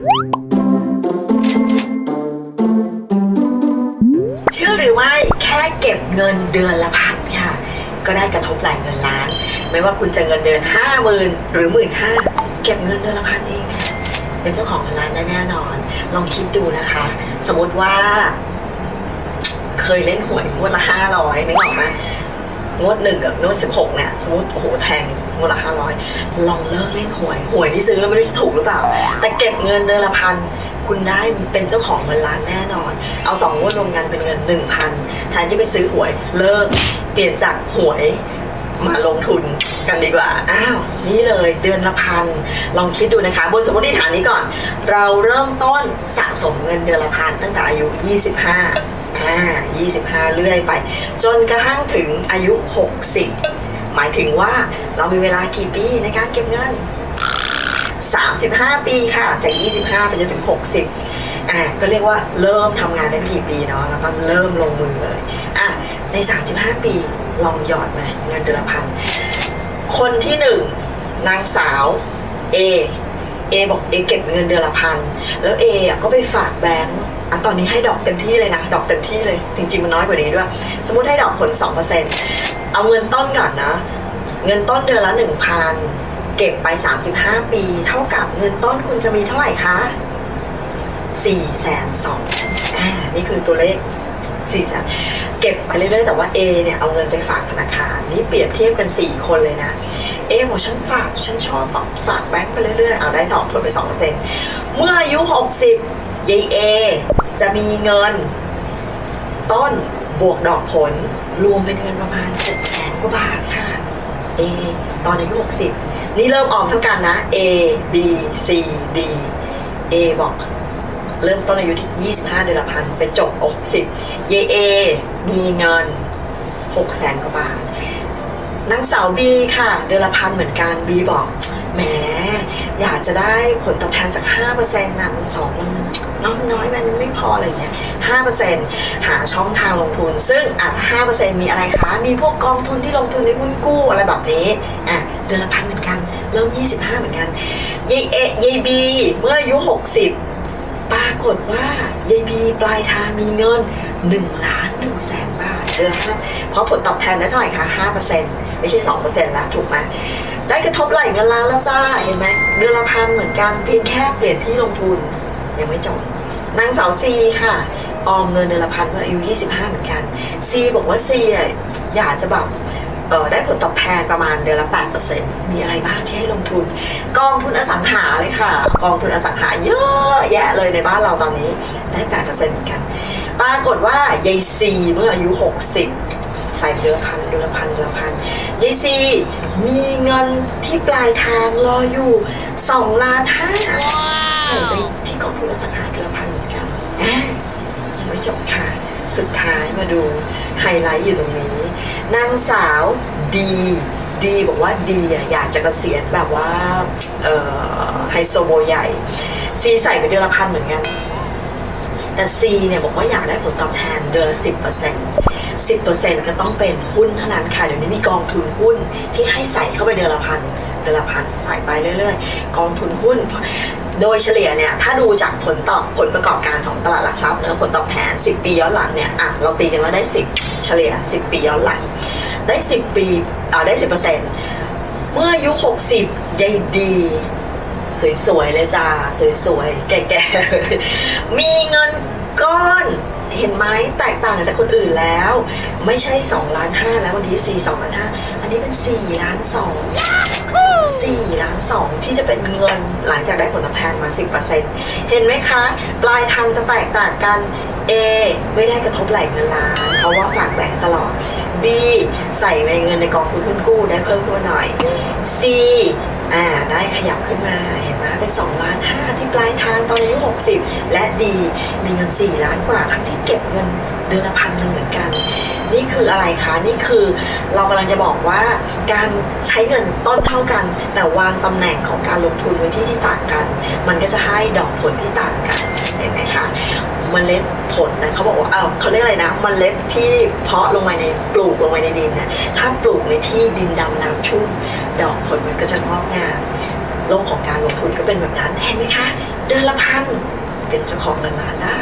เชื่อหรือไม่แค่เก็บเงินเดือนละพันค่ะ ก็ได้กระทบหลายเงินล้าน ไม่ว่าคุณจะเงินเดือนห้าหมื่นหรือหมื่นห้าเก็บเงินเดือนละพันเองเป็นเจ้าของเงินล้านได้แน่นอน ลองคิดดูนะคะ สมมติว่า เคยเล่นหวยงวดละห้าร้อยนึกออกไหมงวดหนึ่งกับงวดสิบหกเนี่ยสมมติโอ้โหแทง งวละห้าร้อยลองเลิกเล่นหวยหวยที่ซื้อแล้วไม่รู้จะถูกหรือเปล่า แต่เก็บเงินเดือนละพันคุณได้เป็นเจ้าของเงินล้านแน่นอน เอาสองงวดรวมกันเป็นเงินหนึ่งพันแทนที่ไปซื้อหวยเลิกเปลี่ยนจากหวยมาลงทุนกันดีกว่า อ้าว นี่เลยเดือนละพัน ลองคิดดูนะคะ บนสมมติฐานนี้ก่อน เราเริ่มต้นสะสมเงินเดือนละพันตั้งแต่อายุ 25 อ่า 25 เรื่อยไป จนกระทั่งถึงอายุ 60 หมายถึงว่าเรามีเวลากี่ปีในการเก็บเงิน 35 ปีค่ะ จาก 25 ไปจนถึง 60อะก็เรียกว่าเริ่มทำงานได้กี่ปีเนาะแล้วก็เริ่มลงมือเลยอะใน 35 ปีลองหยอดไหมเงินเดือนละพันคนที่หนึ่งนางสาว A A บอกเอเก็บเงินเดือนละพันแล้ว A อะก็ไปฝากแบงก์ อะตอนนี้ให้ดอกเต็มที่เลยนะ ดอกเต็มที่เลย จริงๆมันน้อยกว่านี้ด้วย สมมติให้ดอกผล 2%เอาเงินต้นก่อนนะ เงินต้นเดือนละ 1,000 เก็บไป 35 ปี เท่ากับเงินต้นคุณจะมีเท่าไหร่คะ4แสนสองอ่านี่คือตัวเลข4แสนเก็บไปเรื่อยๆ แต่ว่า A เนี่ย เอาเงินไปฝากธนาคาร นี่เปรียบเทียบกัน 4 คนเลยนะ เอบอกฉันฝาก ฉันชอบฝากแบงค์ไปเรื่อยๆ เอาได้ถอนผลไป 2%เมื่ออายุ 60ยายเอ จะมีเงิน ต้นบวกดอกผล รวมเป็นเงินประมาณ6แสนกว่าบาทค่ะ A ตอนอายุ60 นี่เริ่มออมเท่ากันนะ A B C D A บอกเริ่มต้นอายุที่ 25 เดือนละพันไปจบ 60เย A มีเงิน 6 แสนกว่าบาท นางสาวบีค่ะ เดือนละพันเหมือนกันบีบอก แหม อยากจะได้ผลตอบแทนสัก5%นะมันสองมัน น้อยน้อยมันไม่พออะไรเงี้ย5%หาช่องทางลงทุน ซึ่งอะถ้า5%มีอะไรคะ มีพวกกองทุนที่ลงทุนในหุ้นกู้อะไรแบบนี้อะเดือนละพันเหมือนกัน เริ่ม25เหมือนกันยายเอยายบีเมื่ออายุ60ปรากฏว่ายายบีปลายทางมีเงิน1ล้าน1แสนบาทเดือนละเพราะผลตอบแทนได้เท่าไหร่คะ5%ไม่ใช่2%ละถูกไหมได้กระทบไหลเงินล้านแล้วจ้า เห็นไหมเดือนละพันเหมือนกันเพียงแค่เปลี่ยนที่ลงทุนยังไม่จบ นางสาวซีค่ะ ออมเงินเดือนละพันเมื่ออายุ 25 เหมือนกัน ซีบอกว่าซีอะอยากจะแบบเออได้ผลตอบแทนประมาณเดือนละ 8%มีอะไรบ้างที่ให้ลงทุน กองทุนอสังหาเลยค่ะ กองทุนอสังหาเยอะแยะเลยในบ้านเราตอนนี้ได้ 8%เหมือนกัน ปรากฏว่ายายซีเมื่ออายุ 60 ใส่ไปเดือนละพันเดือนละพันเดือนละพันยายซีมีเงินที่ปลายทางรออยู่2ล้านห้าใส่ไปที่กองทุนอสังหาเดือนละพันเหมือนกันอะยังไม่จบค่ะ สุดท้ายมาดูไฮไลท์อยู่ตรงนี้ นางสาวดีดีบอกว่าดีอยากจะเกษียณแบบว่าไฮโซโบใหญ่ซีใส่ไปเดือนละพันเหมือนกันแต่ C เนี่ยบอกว่าอยากได้ผลตอบแทนเดือนละ10% 10%ก็ต้องเป็นหุ้นเท่านั้นค่ะ เดี๋ยวนี้มีกองทุนหุ้นที่ให้ใส่เข้าไปเดือนละพันเดือนละพันใส่ไปเรื่อย ๆ กองทุนหุ้น โดยเฉลี่ยเนี่ยถ้าดูจากผลตอบผลประกอบการของตลาดหลักทรัพย์เนะผลตอบแทน 10 ปีย้อนหลังเนี่ยอะเราตีกันว่าได้ 10 เฉลี่ย 10 ปีย้อนหลัง ได้ 10 ปีอ่าได้ 10%เมื่ออายุ 60ยายดี สวยๆเลยจ้า สวยๆ แก่ๆ มีเงินก้อน เห็นไหมแตกต่างจากคนอื่นแล้ว ไม่ใช่2ล้าน5แล้ววันที่ 4 2ล้าน5อันนี้เป็น4ล้าน2 4ล้าน2ที่จะเป็นเงินหลังจากได้ผลตอบแทนมา 10%เห็นไหมคะ ปลายทางจะแตกต่างกัน A ไม่ได้กระทบไหลเงินล้าน เพราะว่าฝากแบงก์ตลอด B ใส่ในเงินในกองทุนหุ้นกู้ได้เพิ่มขึ้นมาหน่อย C อ่าได้ขยับขึ้นมาเห็นไหมเป็น2ล้าน5ที่ปลายทางตอนอายุ60 และ D มีเงิน 4 ล้านกว่าทั้งที่เก็บเงินเดือนละพันหนึ่งเหมือนกัน นี่คืออะไรคะนี่คือเรากำลังจะบอกว่าการใช้เงินต้นเท่ากัน แต่วางตำแหน่งของการลงทุนไว้ที่ที่ต่างกัน มันก็จะให้ดอกผลที่ต่างกันเห็นไหมคะเมล็ดผลนะเขาบอกว่าเออเขาเรียกอะไรนะเมล็ดที่เพาะลงไปในปลูกลงไปในดินนะถ้าปลูกในที่ดินดำน้ำชุ่ม ดอกผลมันก็จะงอกงามโลกของการลงทุนก็เป็นแบบนั้นเห็นไหมคะ เดือนละพันเป็นเจ้าของเงินล้านได้